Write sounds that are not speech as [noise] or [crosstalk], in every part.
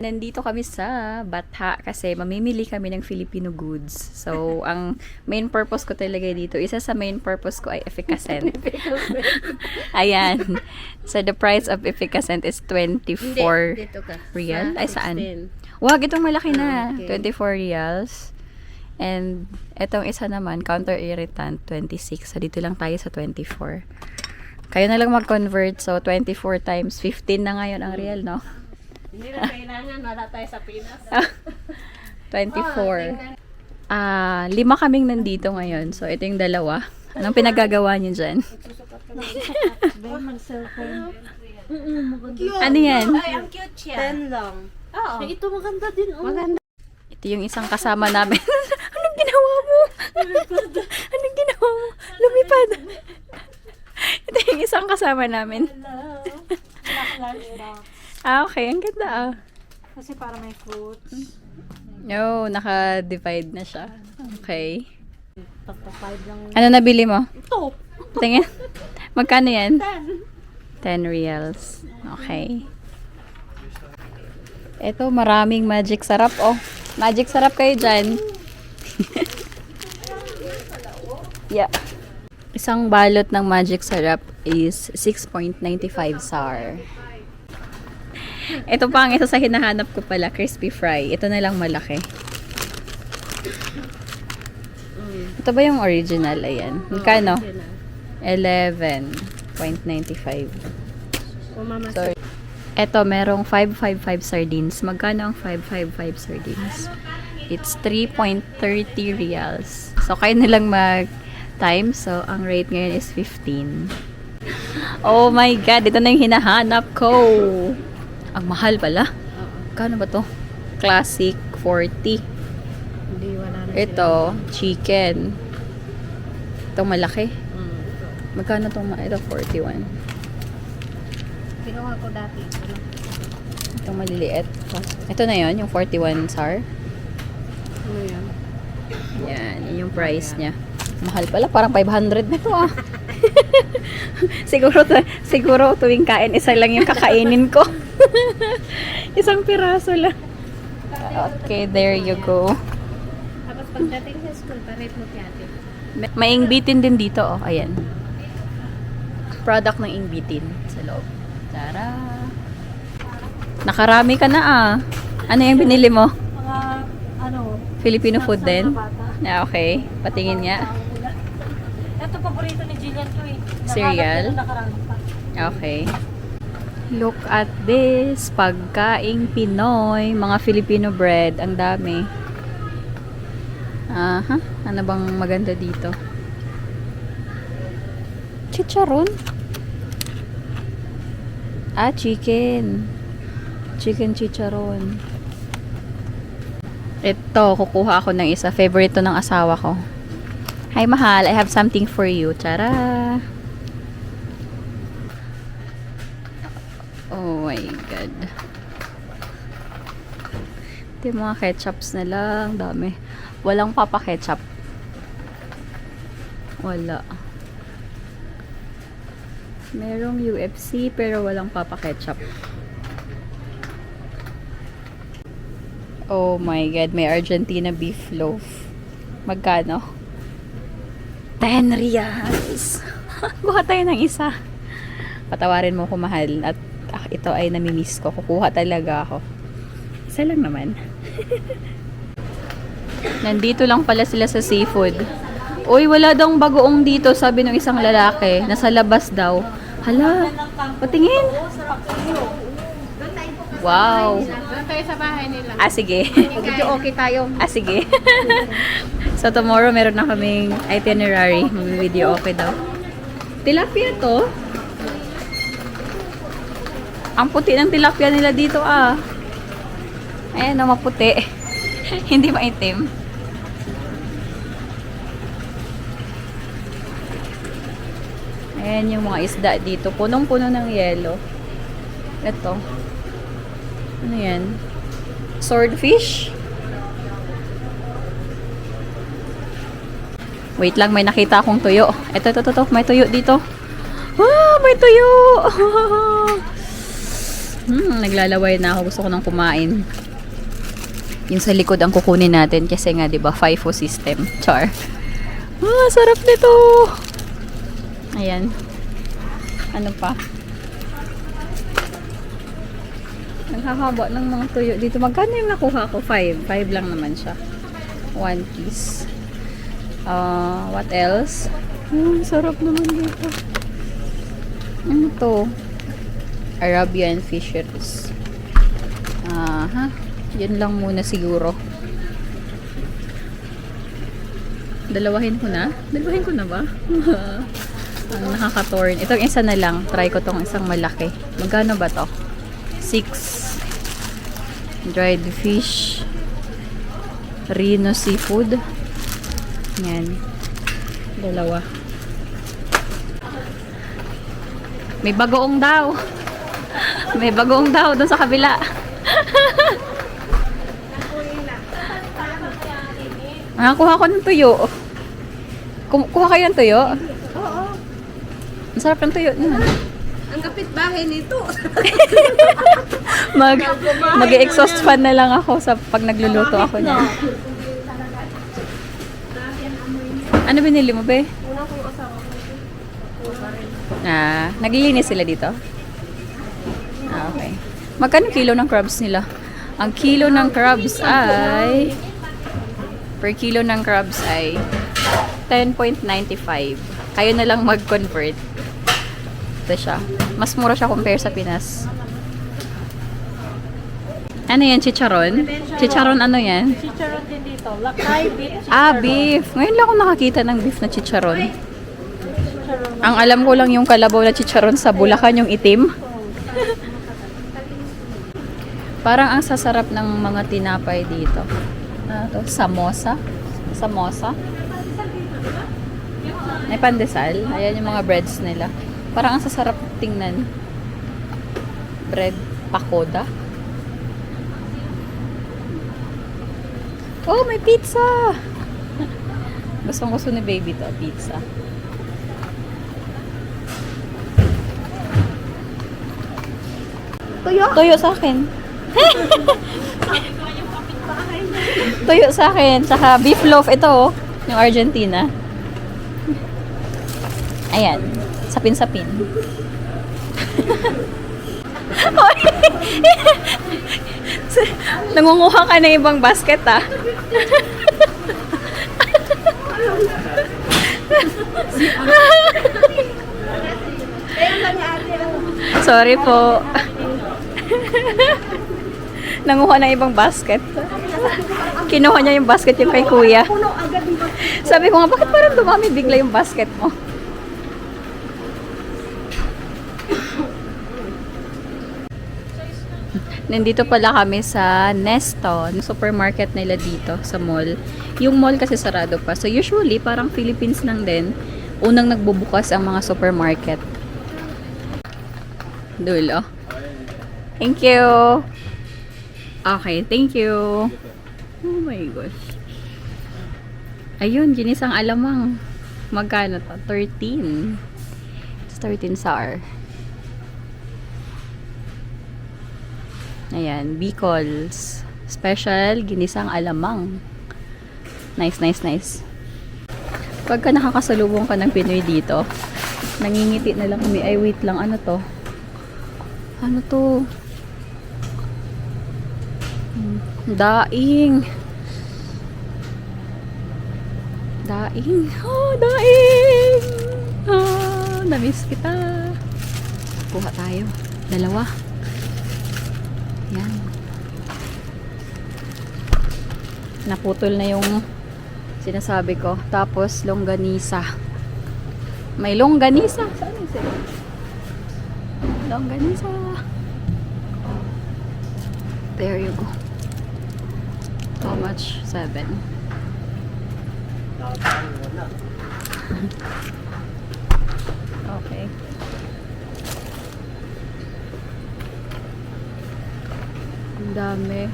Nandito kami sa Batha kasi mamimili kami ng Filipino goods. So, [laughs] ang main purpose ko talaga dito, isa sa main purpose ko ay efficacent. [laughs] Ayan. So, the price of efficacent is 24 dito ka. real. Ay, saan? 16. Wag, itong malaki na. Ah, okay. 24 reals. And, itong isa naman, counter irritant, 26. So, dito lang tayo sa 24. Kayo na lang mag-convert. So, 24 times 15 na ngayon ang real, no? Hindi na kailangan, wala tayo sa Pinas. [laughs] 24. Ah, lima kaming nandito ngayon. So, ito yung dalawa. Anong pinagagawa niyo dyan? [laughs] ano yan? Ay, ang cute siya. Ten lang. Oo. ito maganda din. Oh. Maganda. Ito yung isang kasama namin. [laughs] Anong ginawa mo? Anong ginawa mo? Lumipad. ito yung isang kasama namin. Ah, okay. Ang ganda ah. Kasi para may fruits. No, naka-divide na siya. Okay. Pagpa-five lang. Ano nabili mo? Ito. Tingin. [laughs] Magkano yan? Ten. 10 reals. Okay. Ito, maraming magic sarap. Oh, magic sarap kayo dyan. [laughs] yeah. Isang balot ng magic sarap is 6.95 SAR. Ito pa ang isa sa hinahanap ko pala, crispy fry. Ito na lang malaki. Ito ba yung original? Ayan. Magkano? 11.95. O mama, So, eto, merong 555 sardines. Magkano ang 555 sardines? It's 3.30 reals. So, kayo nilang mag-time. So, ang rate ngayon is 15. Oh my God! Ito na yung hinahanap ko. Ang mahal pala. Kano ba to? Classic 40. hindi wala na Ito, chicken. Ito malaki. Mm, ito. Magkano tong ma- ito? 41. Kinuha ko dati. Ito lang. Itong maliliit. Ito na yon yung 41 SAR. Ano yan? Yan, yun yung price niya. Mahal pala, parang 500 na to ah. [laughs] [laughs] siguro, tu- siguro tuwing kain, isa lang yung kakainin ko. [laughs] [laughs] Isang piraso lang. Okay, there you go. Tapos pagdating sa school, parit mo kiyate. Ma- Maingbitin din dito, oh. Ayan. Product ng ingbitin sa loob. Tara! Nakarami ka na ah. Ano yung binili mo? Mga, ano, Filipino food din? Ah, okay. Patingin nga. Ito paborito ni Jillian to eh. Cereal? Okay. Look at this. Pagkaing Pinoy. Mga Filipino bread. Ang dami. Aha. Ano bang maganda dito? Chicharon? Ah, chicken. Chicken chicharon. Ito, kukuha ako ng isa. Favorite to ng asawa ko. Hi, mahal. I have something for you. Tara! Oh my God. Ito yung mga ketchups na lang. Dami. Walang papa ketchup. Wala. Merong UFC pero walang papa ketchup. Oh my God. May Argentina beef loaf. Magkano? 10 reals. [laughs] Kuha tayo ng isa. Patawarin mo ko mahal at ito ay namimiss ko. Kukuha talaga ako. Isa lang naman. [laughs] Nandito lang pala sila sa seafood. Uy, wala daw bagoong dito, sabi ng isang lalaki. Nasa labas daw. Hala, patingin. Wow. Doon tayo sa bahay nila. Ah, sige. Video okay tayo. Ah, sige. [laughs] so, tomorrow meron na kaming itinerary. Mag-video okay daw. Tilapia to. Ang puti ng tilapia nila dito ah. Ayan na maputi. [laughs] Hindi maitim. Ayan yung mga isda dito. Punong-puno ng yelo. Ito. Ano yan? Swordfish? Wait lang, may nakita akong tuyo. Ito, ito, ito, ito. May tuyo dito. Ah, may tuyo! [laughs] Hmm, naglalaway na ako. Gusto ko nang kumain. Yung sa likod ang kukunin natin kasi nga, di ba, FIFO system. Char. Ah, sarap nito! Ayan. Ano pa? Naghahaba ng mga tuyo dito. Magkano yung nakuha ko? Five. Five lang naman siya. One piece. Uh, what else? Hmm, sarap naman dito. Ano to? Arabian fisheries. Aha. Yan lang muna siguro. Dalawahin ko na? Dalawahin ko na ba? [laughs] Ang nakaka-torn. Itong isa na lang. Try ko tong isang malaki. Magkano ba to? 6 dried fish Rino seafood yan dalawa may bagoong daw may bagoong daw doon sa kabila [laughs] ah, kuha ko ng tuyo kuha kayo ng tuyo? Oo. ang sarap ng tuyo nun Ang kapitbahay nito. [laughs] mag mag-exhaust fan na lang ako sa pag nagluluto ako niya. Ano binili mo, be? Una kong asawa ko. Ah, naglilinis sila dito? Okay. Magkano kilo ng crabs nila? Ang kilo ng crabs ay per kilo ng crabs ay 10.95. Kayo na lang mag-convert. Ito siya. Mas mura siya compare sa Pinas. Ano yan? Chicharon? Chicharon ano yan? Chicharon din dito. Lakay beef. Ah, beef. Ngayon lang ako nakakita ng beef na chicharon. Chicharon. Ang alam ko lang yung kalabaw na chicharon sa Bulacan, yung itim. [laughs] Parang ang sasarap ng mga tinapay dito. Ano to? Samosa? Samosa? May pandesal. Ayan yung mga breads nila. Parang ang sasarap tingnan. Bread pakoda. Oh, may pizza! [laughs] Gustong gusto ni baby to, pizza. Tuyo? Tuyo sa akin. [laughs] Tuyo sa akin. Tsaka beef loaf. Ito oh. Yung Argentina. Ayan. Sapin-sapin. [laughs] [laughs] Nangunguha ka ng ibang basket ah. Sorry po. Nanguha ng ibang basket. Kinuha niya yung basket yung kay kuya. Sabi ko nga, bakit parang dumami bigla yung basket mo? Nandito pala kami sa Neston, supermarket nila dito sa mall. Yung mall kasi sarado pa. So usually, parang Philippines lang din, unang nagbubukas ang mga supermarket. Dulo. Thank you. Okay, thank you. Oh my gosh. Ayun, ginisang alamang. Magkano to? 13. It's 13 SAR. Ayan, Bicols. Special, ginisang alamang. Nice, nice, nice. Pagka nakakasalubong ka ng Pinoy dito, nangingiti na lang kami. Ay, wait lang. Ano to? Ano to? Hmm, Daing. Daing. Oh, daing. Oh, namiss kita. Kuha tayo. Dalawa. Yan. Naputol na yung sinasabi ko. Tapos, longganisa. May longganisa. Saan yung? Longganisa. There you go. How much? Seven. Okay. Ang dami.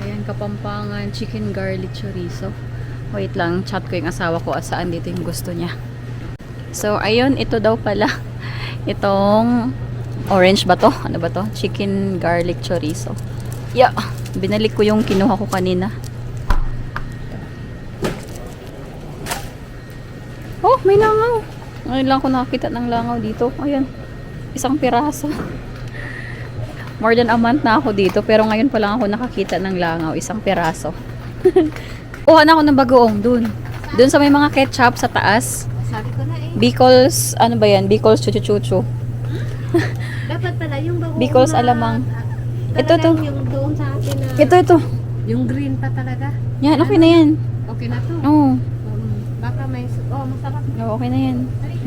Ayan, kapampangan, chicken garlic chorizo. Wait lang, chat ko yung asawa ko saan dito yung gusto niya. So, ayun, ito daw pala [laughs] itong orange ba to? Ano ba to? Chicken garlic chorizo. Yeah. Binalik ko yung kinuha ko kanina. Oh, may langaw. Ngayon lang ako nakakita ng langaw dito. Ayan. Isang piraso. More than a month na ako dito, pero ngayon pa lang ako nakakita ng langaw. Isang piraso. [laughs] Kuha na ako ng bagoong dun. Dun sa may mga ketchup sa taas. Sabi ko na eh. Bicols, ano ba yan? Bicols chuchu-chuchu. [laughs] Dapat pala yung bago Because alamang. Ito, to. Yung doon sa atin na. Ito, ito. Yung green pa talaga. Yan, okay na yan. Okay na to. Oo. Um, baka may, oh masarap. Oo, okay na yan.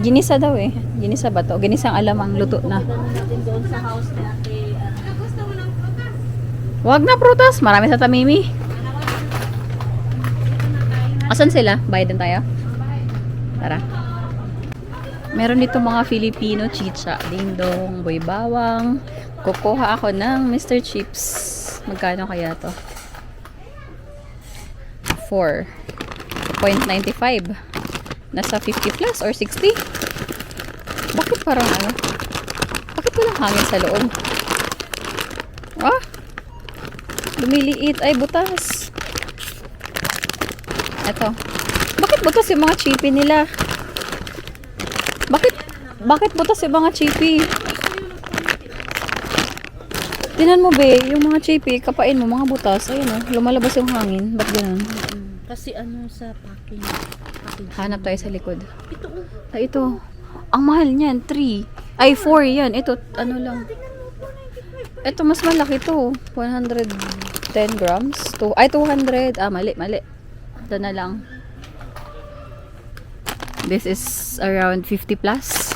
Ginisa daw eh. Ginisa ba to? Ginisang alamang luto na. Natin doon sa house ni ate. ah, gusto mo ng prutas? Wag na prutas. Marami sa tamimi. Asan sila? Bayad din tayo? Tara. Meron dito mga Filipino chicha. Ding-dong, boy bawang. Kukuha ako ng Mr. Chips. Magkano kaya to? 4.95. Nasa 50 plus or 60? Bakit parang ano? Bakit walang hangin sa loob? Ah! Lumiliit. Ay, butas. Eto. Bakit butas yung mga chippy nila? Bakit, bakit butas yung mga chippy? Tinan mo, be, yung mga chippy, kapain mo, mga butas. Ayun, oh, lumalabas yung hangin. Ba't ganun? Kasi ano sa packing. packing. Hanap tayo sa likod. Ito oh. Ay, ito. Ang mahal niyan, 3. Ay, 4 yan. Ito, ano lang. Ito, mas malaki to. 110 grams. Two, ay, 200. Ah, mali, mali. Ito na lang. This is around 50 plus.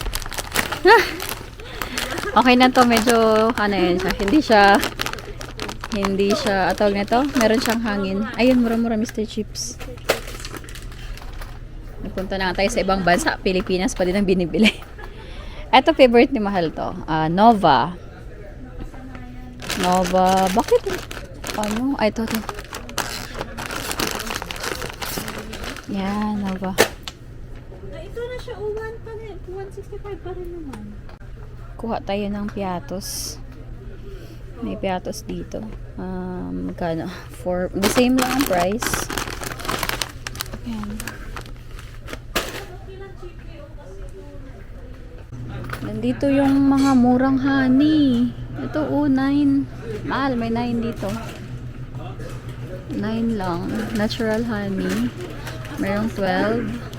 okay na to. Medyo, ano yan siya. Hindi siya, hindi siya, atawag nito. Meron siyang hangin. Ayun, mura-mura Mr. Chips. Nagpunta na tayo sa ibang bansa. Pilipinas pa din ang binibili. Ito, favorite ni Mahal to. Ah, Nova. Nova. Bakit? Ano? Ay, ito, ito. Yan, Nova. Siya. 1 pa rin. 165 pa rin naman. Kuha tayo ng piatos. May piatos dito. Um, magkano? For, the same lang ang price. Yan. Nandito yung mga murang honey. Ito, oh, 9. Mahal, may 9 dito. 9 lang. Natural honey. Merong 12.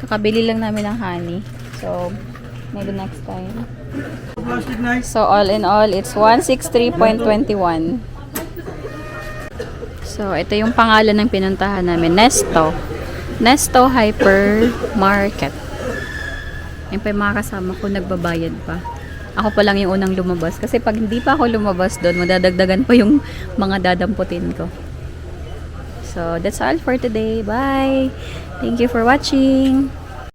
Kakabili lang namin ng honey. So, maybe next time. So, all in all, it's 163.21. So, ito yung pangalan ng pinuntahan namin. Nesto. Nesto Hyper Market. Yung pa yung mga kasama ko, nagbabayad pa. Ako pa lang yung unang lumabas. Kasi pag hindi pa ako lumabas doon, madadagdagan pa yung mga dadamputin ko. So, that's all for today. Bye! Thank you for watching!